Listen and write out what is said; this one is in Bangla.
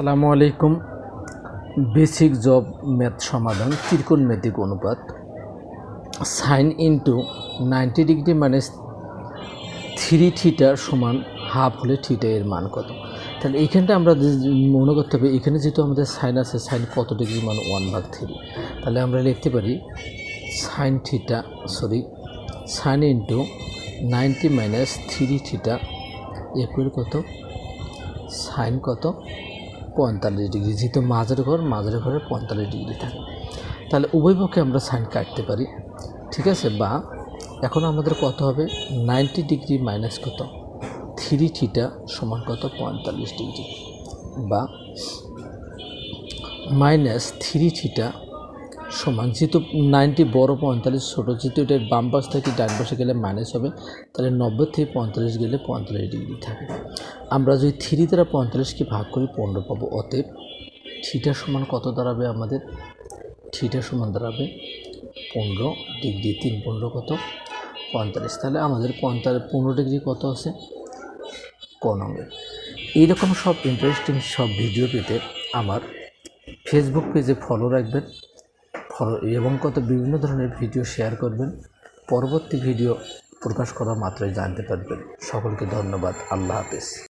সালামু আলাইকুম। বেসিক জব ম্যাথ সমাধান ত্রিকোণমিতিক অনুপাত। Sine into ninety degree minus three থিটার সমান হাফ হলে থিটা এর মান কত? তাহলে এইখানটা আমরা মনে করতে হবে, এখানে যেহেতু আমাদের সাইন আছে, সাইন কত ডিগ্রি মান? ওয়ান ভাগ থ্রি। তাহলে আমরা লিখতে পারি sine theta, sorry, sine into ninety minus three theta একুয়ের কত? সাইন কত? পঁয়তাল্লিশ ডিগ্রি, যেহেতু মাঝের ঘর, মাঝের ঘরে পঁয়তাল্লিশ ডিগ্রি থাকে। তাহলে উভয় পক্ষে আমরা সাইন কাটতে পারি, ঠিক আছে? বা এখন আমাদের কত হবে? নাইনটি ডিগ্রি মাইনাস কত? থ্রি থিটা সমান কত? পঁয়তাল্লিশ ডিগ্রি। বা মাইনাস থ্রি থিটা সমান। যেহেতু নাইনটি বড় পঁয়তাল্লিশ, ছোটো যেহেতু এটা বাম পাশ থেকে ডান পাশে গেলে মাইনাস হবে, তাহলে নব্বই থেকে পঁয়তাল্লিশ গেলে পঁয়তাল্লিশ ডিগ্রি থাকে। আমরা যদি থ্রি দ্বারা পঁয়তাল্লিশকে ভাগ করি, পনেরো পাবো। অতএব থিটা সমান কত দাঁড়াবে আমাদের? থিটা সমান দাঁড়াবে পনেরো ডিগ্রি তিন পনেরো কত? পঁয়তাল্লিশ। তাহলে আমাদের পঁয়তাল্লিশ, পনেরো ডিগ্রি কত আছে? কনঙ্গে এইরকম সব ইন্টারেস্টিং সব ভিডিও পেতে আমার ফেসবুক পেজে ফলো রাখবেন। এবং কত বিভিন্ন ধরনের ভিডিও শেয়ার করবেন, পরবর্তী ভিডিও প্রকাশ করা মাত্রই জানতে পারবেন। সকলকে ধন্যবাদ। আল্লাহ হাফেজ।